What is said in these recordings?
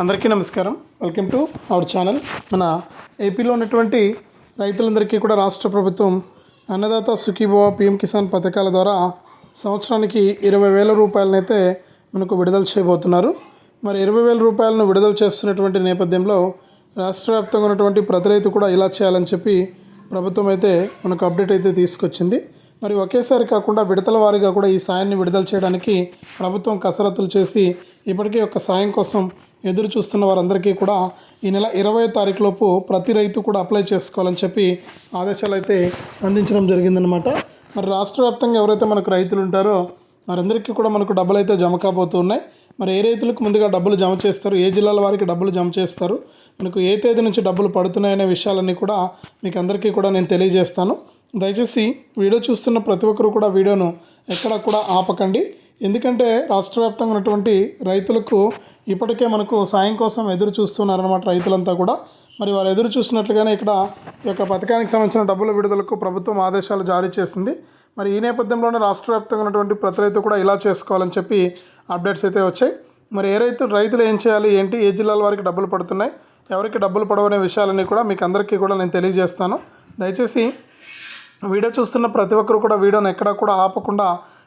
అందరికీ నమస్కారం. Welcome to our channel. మన ఏపీలో ఉన్నటువంటి రైతులందరికీ కూడా రాష్ట్ర ప్రభుత్వం అన్నదాత సుఖీభవ పిఎం కిసాన్ పథకాల ద్వారా సంవత్సరానికి ఇరవై వేల రూపాయలనైతే మనకు విడుదల చేయబోతున్నారు. మరి ఇరవై వేల రూపాయలను విడుదల చేస్తున్నటువంటి నేపథ్యంలో రాష్ట్ర వ్యాప్తంగా ఉన్నటువంటి ప్రతి రైతు కూడా ఇలా చేయాలని చెప్పి ప్రభుత్వం అయితే మనకు అప్డేట్ అయితే తీసుకొచ్చింది. మరి ఒకేసారి కాకుండా విడతల వారీగా కూడా ఈ సాయాన్ని విడుదల చేయడానికి ప్రభుత్వం కసరత్తులు చేసి ఇప్పటికే ఒక సాయం కోసం ఎదురు చూస్తున్న వారందరికీ కూడా ఈ నెల ఇరవై తారీఖులోపు ప్రతి రైతు కూడా అప్లై చేసుకోవాలని చెప్పి ఆదేశాలు అయితే అందించడం జరిగిందనమాట మరి రాష్ట్ర వ్యాప్తంగా ఎవరైతే మనకు రైతులు ఉంటారో వారందరికీ కూడా మనకు డబ్బులు అయితే జమ కాబోతున్నాయి. మరి ఏ రైతులకు ముందుగా డబ్బులు జమ చేస్తారు? ఏ జిల్లాల వారికి డబ్బులు జమ చేస్తారు? మనకు ఏ తేదీ నుంచి డబ్బులు పడుతున్నాయనే విషయాలన్నీ కూడా మీకు అందరికీ కూడా నేను తెలియజేస్తాను. దయచేసి వీడియో చూస్తున్న ప్రతి ఒక్కరు కూడా వీడియోను ఎక్కడ కూడా ఆపకండి. ఎందుకంటే రాష్ట్ర వ్యాప్తంగా ఉన్నటువంటి రైతులకు ఇప్పటికే మనకు సాయం కోసం ఎదురు చూస్తున్నారన్నమాట రైతులంతా కూడా. మరి వారు ఎదురు చూసినట్లుగానే ఇక్కడ ఈ యొక్క పథకానికి సంబంధించిన డబ్బుల విడుదలకు ప్రభుత్వం ఆదేశాలు జారీ చేసింది. మరి ఈ నేపథ్యంలోనే రాష్ట్ర వ్యాప్తంగా ఉన్నటువంటి ప్రతి రైతు కూడా ఇలా చేసుకోవాలని చెప్పి అప్డేట్స్ అయితే వచ్చాయి. మరి ఏ రైతు రైతులు ఏం చేయాలి ఏంటి ఏ జిల్లాల వారికి డబ్బులు పడుతున్నాయి ఎవరికి డబ్బులు పడవనే విషయాలన్నీ కూడా మీకు అందరికీ కూడా నేను తెలియజేస్తాను. దయచేసి వీడియో చూస్తున్న ప్రతి ఒక్కరు కూడా వీడియోని ఎక్కడా కూడా ఆపకుండా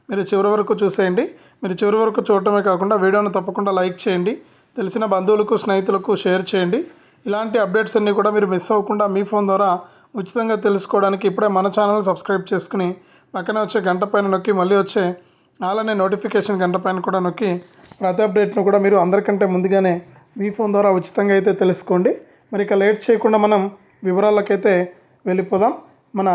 మీరు చివరి వరకు చూసేయండి. మీరు చివరి వరకు చూడటమే కాకుండా వీడియోను తప్పకుండా లైక్ చేయండి. తెలిసిన బంధువులకు స్నేహితులకు షేర్ చేయండి. ఇలాంటి అప్డేట్స్ అన్నీ కూడా మీరు మిస్ అవ్వకుండా మీ ఫోన్ ద్వారా ఉచితంగా తెలుసుకోవడానికి ఇప్పుడే మన ఛానల్ సబ్స్క్రైబ్ చేసుకుని పక్కనే వచ్చే గంట పైన నొక్కి మళ్ళీ వచ్చే అలానే నోటిఫికేషన్ గంట పైన కూడా నొక్కి ప్రతి అప్డేట్ను కూడా మీరు అందరికంటే ముందుగానే మీ ఫోన్ ద్వారా ఉచితంగా అయితే తెలుసుకోండి. మరి ఇక లేట్ చేయకుండా మనం వివరాలకైతే వెళ్ళిపోదాం. మన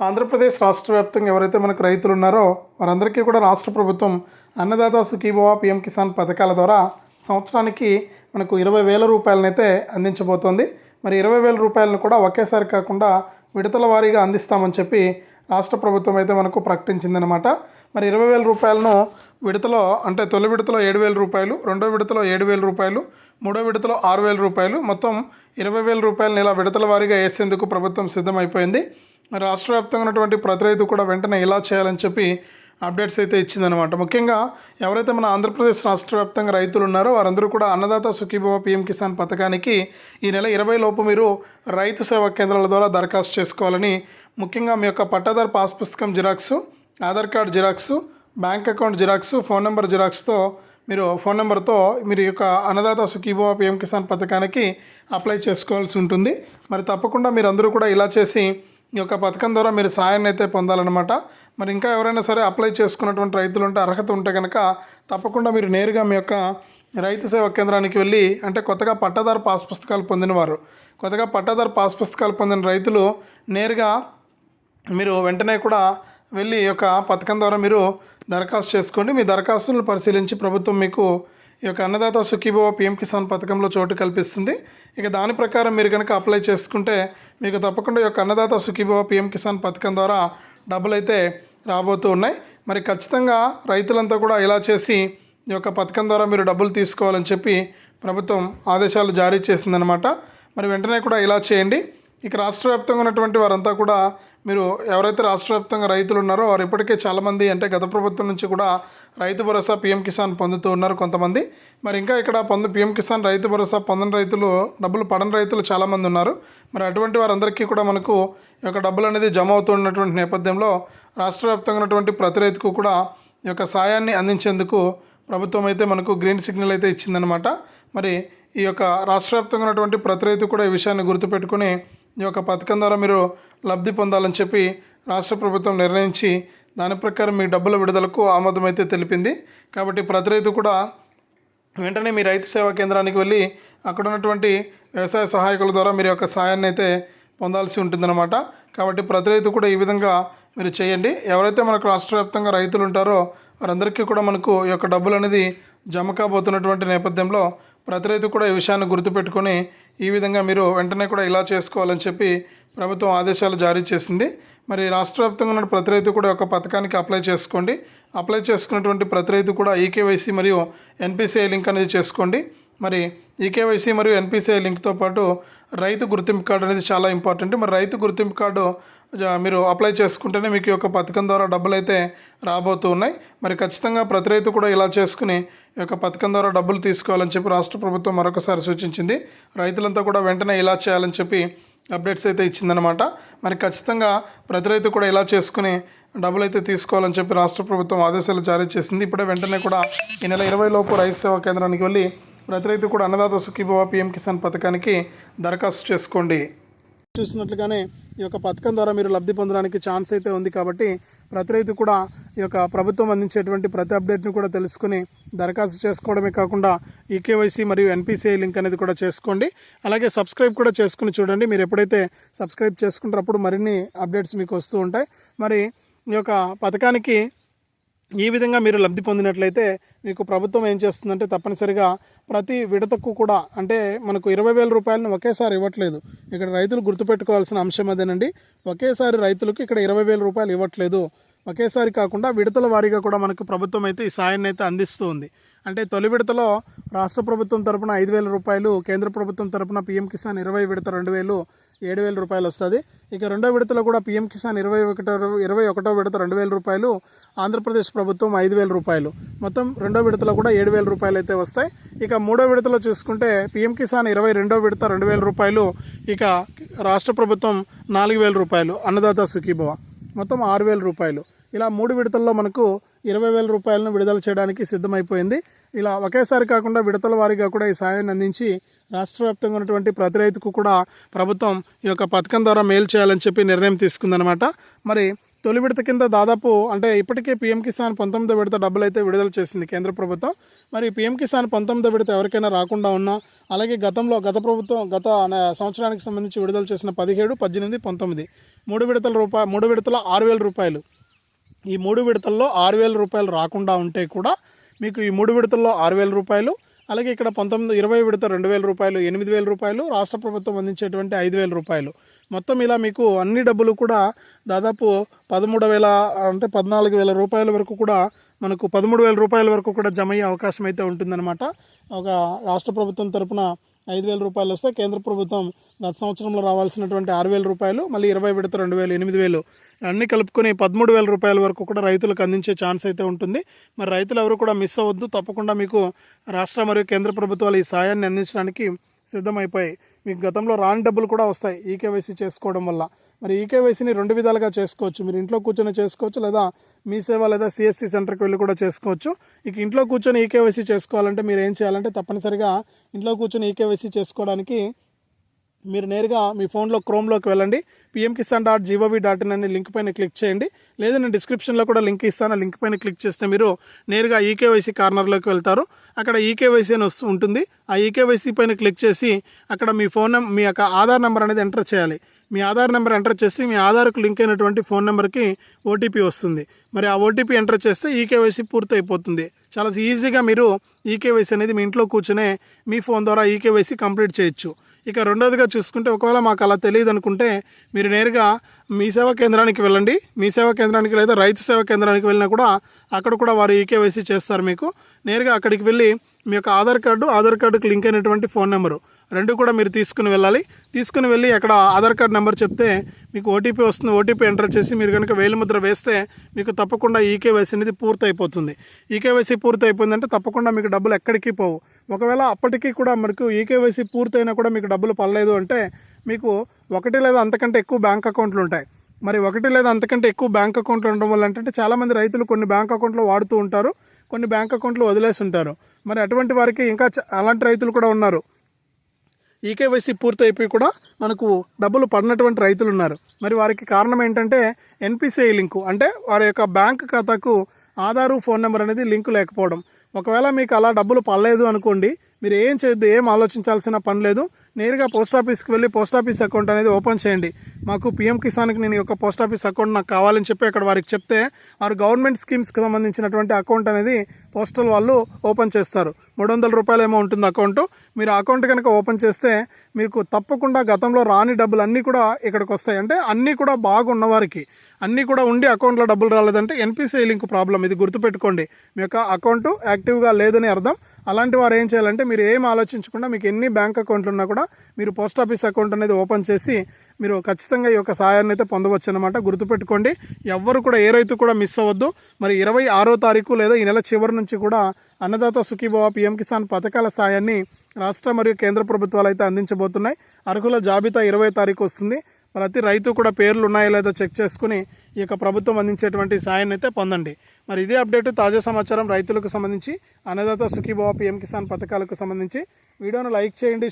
ఆంధ్రప్రదేశ్ రాష్ట్ర వ్యాప్తంగా ఎవరైతే మనకు రైతులు ఉన్నారో వారందరికీ కూడా రాష్ట్ర ప్రభుత్వం అన్నదాత సుఖీభవ పిఎం కిసాన్ పథకాల ద్వారా సంవత్సరానికి మనకు ఇరవై వేల రూపాయలనైతే అందించబోతోంది. మరి ఇరవై వేల రూపాయలను కూడా ఒకేసారి కాకుండా విడతల వారీగా అందిస్తామని చెప్పి రాష్ట్ర ప్రభుత్వం అయితే మనకు ప్రకటించిందనమాట మరి ఇరవై వేల రూపాయలను విడతలో అంటే తొలి విడతలో ఏడు వేల రూపాయలు రెండో విడతలో ఏడు వేల రూపాయలు మూడో విడతలో ఆరు వేల రూపాయలు మొత్తం ఇరవై వేల రూపాయలను ఇలా విడతల వారీగా వేసేందుకు ప్రభుత్వం సిద్ధమైపోయింది. రాష్ట్ర వ్యాప్తంగా ఉన్నటువంటి ప్రతి రైతు కూడా వెంటనే ఇలా చేయాలని చెప్పి అప్డేట్స్ అయితే ఇచ్చిందనమాట ముఖ్యంగా ఎవరైతే మన ఆంధ్రప్రదేశ్ రాష్ట్ర వ్యాప్తంగా రైతులు ఉన్నారో వారందరూ కూడా అన్నదాత సుఖీభవ పిఎం కిసాన్ పథకానికి ఈ నెల ఇరవై లోపు మీరు రైతు సేవా కేంద్రాల ద్వారా దరఖాస్తు చేసుకోవాలని ముఖ్యంగా మీ యొక్క పట్టాదారు పాస్ పుస్తకం xerox Aadhaar card xerox bank account xerox phone number జిరాక్స్తో మీరు ఫోన్ నెంబర్తో మీరు యొక్క అన్నదాత సుఖీభవ పిఎం కిసాన్ పథకానికి అప్లై చేసుకోవాల్సి ఉంటుంది. మరి తప్పకుండా మీరు అందరూ కూడా ఇలా చేసి ఈ యొక్క పథకం ద్వారా మీరు సాయాన్ని అయితే పొందాలన్నమాట. మరి ఇంకా ఎవరైనా సరే అప్లై చేసుకున్నటువంటి రైతులు ఉంటే అర్హత ఉంటే కనుక తప్పకుండా మీరు నేరుగా మీ యొక్క రైతు సేవా కేంద్రానికి వెళ్ళి అంటే కొత్తగా పట్టాదారు పాస్ పుస్తకాలు పొందినవారు కొత్తగా పట్టాదారు పాస్ పుస్తకాలు పొందిన రైతులు నేరుగా మీరు వెంటనే కూడా వెళ్ళి ఈ యొక్క పథకం ద్వారా మీరు దరఖాస్తు చేసుకోండి. మీ దరఖాస్తులను పరిశీలించి ప్రభుత్వం మీకు ఈ యొక్క అన్నదాత సుఖీభవ పిఎం కిసాన్ పథకంలో చోటు కల్పిస్తుంది. ఇక దాని ప్రకారం మీరు కనుక అప్లై చేసుకుంటే మీకు తప్పకుండా ఈ యొక్క అన్నదాత సుఖీభవ పిఎం కిసాన్ పథకం ద్వారా డబ్బులు అయితే రాబోతూ ఉన్నాయి. మరి ఖచ్చితంగా రైతులంతా కూడా ఇలా చేసి ఈ యొక్క పథకం ద్వారా మీరు డబ్బులు తీసుకోవాలని చెప్పి ప్రభుత్వం ఆదేశాలు జారీ చేసిందనమాట మరి వెంటనే కూడా ఇలా చేయండి. ఇక రాష్ట్ర వ్యాప్తంగా ఉన్నటువంటి వారంతా కూడా మీరు ఎవరైతే రాష్ట్ర వ్యాప్తంగా రైతులు ఉన్నారో వారు ఇప్పటికే చాలామంది అంటే గత ప్రభుత్వం నుంచి కూడా రైతు భరోసా పీఎం కిసాన్ పొందుతూ ఉన్నారు కొంతమంది. మరి ఇంకా ఇక్కడ పొందు పీఎం కిసాన్ రైతు భరోసా పొందని రైతులు డబ్బులు పడని రైతులు చాలామంది ఉన్నారు. మరి అటువంటి వారందరికీ కూడా మనకు ఈ యొక్క డబ్బులు అనేది జమ అవుతున్నటువంటి నేపథ్యంలో రాష్ట్ర వ్యాప్తంగా ఉన్నటువంటి ప్రతి రైతుకు కూడా ఈ యొక్క సాయాన్ని అందించేందుకు ప్రభుత్వం అయితే మనకు గ్రీన్ సిగ్నల్ అయితే ఇచ్చిందనమాట మరి ఈ యొక్క రాష్ట్ర వ్యాప్తంగా ఉన్నటువంటి ప్రతి రైతు కూడా ఈ విషయాన్ని గుర్తుపెట్టుకుని ఈ యొక్క పథకం ద్వారా మీరు లబ్ధి పొందాలని చెప్పి రాష్ట్ర ప్రభుత్వం నిర్ణయించి దాని ప్రకారం మీ డబ్బుల విడుదలకు ఆమోదం అయితే తెలిపింది. కాబట్టి ప్రతి రైతు కూడా వెంటనే మీ రైతు సేవా కేంద్రానికి వెళ్ళి అక్కడ ఉన్నటువంటి వ్యవసాయ సహాయకుల ద్వారా మీరు యొక్క సాయాన్ని అయితే పొందాల్సి ఉంటుందన్నమాట. కాబట్టి ప్రతి రైతు కూడా ఈ విధంగా మీరు చేయండి. ఎవరైతే మనకు రాష్ట్ర వ్యాప్తంగా రైతులు ఉంటారో వారందరికీ కూడా మనకు ఈ యొక్క డబ్బులు అనేది జమ కాబోతున్నటువంటి నేపథ్యంలో ప్రతి రైతు కూడా ఈ విషయాన్ని గుర్తుపెట్టుకొని ఈ విధంగా మీరు వెంటనే కూడా ఇలా చేసుకోవాలని చెప్పి ప్రభుత్వం ఆదేశాలు జారీ చేసింది. మరి రాష్ట్ర వ్యాప్తంగా ఉన్న ప్రతి రైతు కూడా ఒక పథకానికి అప్లై చేసుకోండి. అప్లై చేసుకున్నటువంటి ప్రతి రైతు కూడా ఈకేవైసీ మరియు ఎన్పిసిఐ లింక్ అనేది చేసుకోండి. మరి ఈకేవైసీ మరియు ఎన్పిసిఐ లింక్తో పాటు రైతు గుర్తింపు కార్డు అనేది చాలా ఇంపార్టెంట్. మరి రైతు గుర్తింపు కార్డు మీరు అప్లై చేసుకుంటేనే మీకు యొక్క పథకం ద్వారా డబ్బులు అయితే రాబోతూ ఉన్నాయి. మరి ఖచ్చితంగా ప్రతి రైతు కూడా ఇలా చేసుకుని ఈ యొక్క పథకం ద్వారా డబ్బులు తీసుకోవాలని చెప్పి రాష్ట్ర ప్రభుత్వం మరొకసారి సూచించింది. రైతులంతా కూడా వెంటనే ఇలా చేయాలని చెప్పి అప్డేట్స్ అయితే ఇచ్చిందనమాట మరి ఖచ్చితంగా ప్రతి రైతు కూడా ఇలా చేసుకుని డబ్బులు అయితే తీసుకోవాలని చెప్పి రాష్ట్ర ప్రభుత్వం ఆదేశాలు జారీ చేసింది. ఇప్పుడే వెంటనే కూడా ఈ నెల ఇరవై లోపు రైతు సేవా కేంద్రానికి వెళ్ళి ప్రతి రైతు కూడా అన్నదాత సుఖీభవ పిఎం కిసాన్ పథకానికి దరఖాస్తు చేసుకోండి. చూసినట్లుగానే ఈ యొక్క పథకం ద్వారా మీరు లబ్ధి పొందడానికి ఛాన్స్ అయితే ఉంది కాబట్టి ప్రతి రైతు కూడా ఈ యొక్క ప్రభుత్వం అందించేటువంటి ప్రతి అప్డేట్ని కూడా తెలుసుకుని దరఖాస్తు చేసుకోవడమే కాకుండా ఈకేవైసీ మరియు ఎన్పిసిఐ లింక్ అనేది కూడా చేసుకోండి. అలాగే సబ్స్క్రైబ్ కూడా చేసుకుని చూడండి. మీరు ఎప్పుడైతే సబ్స్క్రైబ్ చేసుకుంటారో అప్పుడు మరిన్ని అప్డేట్స్ మీకు వస్తూ ఉంటాయి. మరి ఈ యొక్క పథకానికి ఈ విధంగా మీరు లబ్ధి పొందినట్లయితే మీకు ప్రభుత్వం ఏం చేస్తుందంటే తప్పనిసరిగా ప్రతి విడతకు కూడా అంటే మనకు ఇరవై వేల రూపాయలను ఒకేసారి ఇవ్వట్లేదు. ఇక్కడ రైతులు గుర్తుపెట్టుకోవాల్సిన అంశం అదేనండి. ఒకేసారి రైతులకు ఇక్కడ ఇరవై వేల రూపాయలు ఇవ్వట్లేదు. ఒకేసారి కాకుండా విడతల వారీగా కూడా మనకు ప్రభుత్వం అయితే ఈ సాయాన్ని అయితే అందిస్తూ ఉంది అంటే తొలి విడతలో రాష్ట్ర ప్రభుత్వం తరపున ఐదు వేల రూపాయలు కేంద్ర ప్రభుత్వం తరపున పీఎం కిసాన్ ఇరవై విడత రెండు వేలు ఏడు వేల రూపాయలు వస్తుంది. ఇక రెండో విడతలో కూడా పీఎం కిసాన్ ఇరవై ఒకటో ఇరవై ఒకటో విడత రెండు వేల రూపాయలు ఆంధ్రప్రదేశ్ ప్రభుత్వం ఐదు వేల రూపాయలు. మొత్తం రెండో విడతలో కూడా ఏడు వేల రూపాయలు అయితే వస్తాయి. ఇక మూడో విడతలో చూసుకుంటే పీఎం కిసాన్ ఇరవై రెండో విడత రెండు వేల రూపాయలు ఇక రాష్ట్ర ప్రభుత్వం నాలుగు వేల రూపాయలు అన్నదాత సుఖీభవ. మొత్తం ఆరు వేల రూపాయలు. ఇలా మూడు విడతల్లో మనకు ఇరవై వేల రూపాయలను విడుదల చేయడానికి సిద్ధమైపోయింది. ఇలా ఒకేసారి కాకుండా విడతల వారీగా కూడా ఈ సాయాన్ని అందించి రాష్ట్ర వ్యాప్తంగా ఉన్నటువంటి ప్రతి రైతుకు కూడా ప్రభుత్వం ఈ యొక్క పథకం ద్వారా మేలు చేయాలని చెప్పి నిర్ణయం తీసుకుందనమాట మరి తొలి విడత కింద దాదాపు అంటే ఇప్పటికే పీఎం కిసాన్ పంతొమ్మిదో విడత డబ్బులు అయితే విడుదల చేసింది కేంద్ర ప్రభుత్వం. మరి పీఎం కిసాన్ పంతొమ్మిదో విడత ఎవరికైనా రాకుండా ఉన్నా అలాగే గతంలో గత ప్రభుత్వం గత సంవత్సరానికి సంబంధించి విడుదల చేసిన పదిహేడు పద్దెనిమిది పంతొమ్మిది. మూడు విడతల రూపాయ మూడు విడతల ఆరు వేల రూపాయలు. ఈ మూడు విడతల్లో ఆరు వేల రూపాయలు రాకుండా ఉంటే కూడా మీకు ఈ మూడు విడతల్లో ఆరు వేల రూపాయలు అలాగే ఇక్కడ పంతొమ్మిది ఇరవై విడత రెండు వేల రూపాయలు ఎనిమిది వేల రూపాయలు రాష్ట్ర ప్రభుత్వం అందించేటువంటి ఐదు వేల రూపాయలు. మొత్తం ఇలా మీకు అన్ని డబ్బులు కూడా దాదాపు పదమూడు వేల అంటే పద్నాలుగు వేల రూపాయల వరకు కూడా మనకు పదమూడు వేల రూపాయల వరకు కూడా జమ అయ్యే అవకాశం అయితే ఉంటుందన్నమాట. ఒక రాష్ట్ర ప్రభుత్వం తరపున ఐదు వేల రూపాయలు వస్తే కేంద్ర ప్రభుత్వం గత సంవత్సరంలో రావాల్సినటువంటి ఆరు వేల రూపాయలు మళ్ళీ ఇరవై విడత రెండు వేలు ఎనిమిది వేలు. అన్నీ కలుపుకొని పదమూడు వేల రూపాయల వరకు కూడా రైతులకు అందించే ఛాన్స్ అయితే ఉంటుంది. మరి రైతులు ఎవరు కూడా మిస్ అవ్వద్దు. తప్పకుండా మీకు రాష్ట్ర మరియు కేంద్ర ప్రభుత్వాలు ఈ సాయాన్ని అందించడానికి సిద్ధమైపోయాయి. మీకు గతంలో రాని డబ్బులు కూడా వస్తాయి ఈకేవైసీ చేసుకోవడం వల్ల. మరి ఈకేవైసీని రెండు విధాలుగా చేసుకోవచ్చు. మీరు ఇంట్లో కూర్చొని చేసుకోవచ్చు లేదా మీ సేవ లేదా సిఎస్సి సెంటర్కి వెళ్ళి కూడా చేసుకోవచ్చు. ఇక ఇంట్లో కూర్చొని ఈకేవైసీ చేసుకోవాలంటే మీరు ఏం చేయాలంటే తప్పనిసరిగా ఇంట్లో కూర్చొని ఈకేవైసీ చేసుకోవడానికి మీరు నేరుగా మీ ఫోన్లో క్రోమ్లోకి వెళ్ళండి. PM Kisan dot GOV dot in అనే లింక్ పైన క్లిక్ చేయండి. లేదా నేను డిస్క్రిప్షన్లో కూడా లింక్ ఇస్తాను. ఆ లింక్ పైన క్లిక్ చేస్తే మీరు నేరుగా ఈకేవైసీ కార్నర్లోకి వెళ్తారు. అక్కడ ఈకేవైసీ అని వస్తూ ఉంటుంది. ఆ ఈకేవైసీ పైన క్లిక్ చేసి అక్కడ మీ ఫోన్ మీ యొక్క ఆధార్ నెంబర్ అనేది ఎంటర్ చేయాలి. మీ ఆధార్ నెంబర్ ఎంటర్ చేసి మీ ఆధార్కు లింక్ అయినటువంటి ఫోన్ నెంబర్కి ఓటీపీ వస్తుంది. మరి ఆ ఓటీపీ ఎంటర్ చేస్తే ఈకేవైసీ పూర్తి అయిపోతుంది చాలా ఈజీగా మీరు ఈకేవైసీ అనేది మీ ఇంట్లో కూర్చునే మీ ఫోన్ ద్వారా ఈకేవైసీ కంప్లీట్ చేయొచ్చు. ఇక రెండోదిగా చూసుకుంటే ఒకవేళ మాకు అలా తెలియదు అనుకుంటే మీరు నేరుగా మీ సేవా కేంద్రానికి వెళ్ళండి. మీ సేవా కేంద్రానికి లేదా రైతు సేవా కేంద్రానికి వెళ్ళినా కూడా అక్కడ కూడా వారు ఈకేవైసీ చేస్తారు మీకు. నేరుగా అక్కడికి వెళ్ళి మీ యొక్క ఆధార్ కార్డు ఆధార్ కార్డుకు లింక్ అయినటువంటి ఫోన్ నెంబరు. రెండు కూడా మీరు తీసుకుని వెళ్ళాలి. తీసుకుని వెళ్ళి అక్కడ ఆధార్ కార్డ్ నెంబర్ చెప్తే మీకు ఓటీపీ వస్తుంది. ఓటీపీ ఎంటర్ చేసి మీరు కనుక వేలిముద్ర వేస్తే మీకు తప్పకుండా ఈకేవైసీ అనేది పూర్తి అయిపోతుంది ఈకేవైసీ పూర్తి అయిపోయిందంటే తప్పకుండా మీకు డబ్బులు ఎక్కడికి పోవు. ఒకవేళ అప్పటికీ కూడా మనకు ఈకేవైసీ పూర్తయినా కూడా మీకు డబ్బులు పడలేదు అంటే మీకు ఒకటి లేదా అంతకంటే ఎక్కువ బ్యాంక్ అకౌంట్లు ఉంటాయి. మరి ఒకటి లేదా అంతకంటే ఎక్కువ బ్యాంక్ అకౌంట్లు ఉండడం వల్ల ఏంటంటే చాలామంది రైతులు కొన్ని బ్యాంక్ అకౌంట్లు వాడుతూ ఉంటారు. కొన్ని బ్యాంక్ అకౌంట్లు వదిలేసి ఉంటారు. మరి అటువంటి వారికి ఇంకా అలాంటి రైతులు కూడా ఉన్నారు. ఈకేవైసీ పూర్తయిపోయి కూడా మనకు డబ్బులు పడినటువంటి రైతులు ఉన్నారు మరి వారికి కారణం ఏంటంటే ఎన్పిసిఐ లింకు. అంటే వారి యొక్క బ్యాంక్ ఖాతాకు ఆధారు ఫోన్ నెంబర్ అనేది లింకు లేకపోవడం. ఒకవేళ మీకు అలా డబ్బులు పడలేదు అనుకోండి మీరు ఏం చేయొద్దు ఏం ఆలోచించాల్సిన పని లేదు. నేరుగా పోస్ట్ ఆఫీస్కి వెళ్ళి పోస్ట్ ఆఫీస్ అకౌంట్ అనేది ఓపెన్ చేయండి. మాకు పిఎం కిసాన్కి నేను యొక్క పోస్ట్ ఆఫీస్ అకౌంట్ నాకు కావాలని చెప్పి అక్కడ వారికి చెప్తే వారు గవర్నమెంట్ స్కీమ్స్కి సంబంధించినటువంటి అకౌంట్ అనేది పోస్టల్ వాళ్ళు ఓపెన్ చేస్తారు. మూడు వందల రూపాయలు ఏమో ఉంటుంది అకౌంట్ మీరు అకౌంట్ కనుక ఓపెన్ చేస్తే మీకు తప్పకుండా గతంలో రాని డబ్బులు అన్నీ కూడా ఇక్కడికి వస్తాయి. అంటే అన్నీ కూడా బాగున్న వారికి. అన్నీ కూడా ఉండి అకౌంట్లో డబ్బులు రాలేదంటే ఎన్పిసిఐ లింక్ ప్రాబ్లం. ఇది గుర్తుపెట్టుకోండి. మీ యొక్క అకౌంట్ యాక్టివ్గా లేదని అర్థం. అలాంటి వారు ఏం చేయాలంటే మీరు ఏం ఆలోచించకుండా మీకు ఎన్ని బ్యాంక్ అకౌంట్లు ఉన్నా కూడా మీరు పోస్ట్ ఆఫీస్ అకౌంట్ అనేది ఓపెన్ చేసి మీరు ఖచ్చితంగా ఈ యొక్క సహాయాన్ని అయితే పొందవచ్చు అనమాట గుర్తుపెట్టుకోండి. ఎవ్వరు కూడా ఏ రైతు కూడా మిస్ అవ్వద్దు. మరి ఇరవై ఆరో తారీఖు లేదా ఈ నెల చివరి నుంచి కూడా అన్నదాత సుఖీభవ పిఎం కిసాన్ పథకాల సాయాన్ని రాష్ట్ర మరియు కేంద్ర ప్రభుత్వాలు అయితే అందించబోతున్నాయి. అర్హుల జాబితా ఇరవై తారీఖు వస్తుంది. ప్రతి రైతు కూడా పేర్లు ఉన్నాయో లేదో చెక్ చేసుకుని ఈ యొక్క ప్రభుత్వం అందించేటువంటి సాయాన్ని అయితే పొందండి. మరి ఇదే అప్డేట్ తాజా సమాచారం రైతులకు సంబంధించి అన్నదాత సుఖీభావ పిఎం కిసాన్ పథకాలకు సంబంధించి. వీడియోను లైక్ చేయండి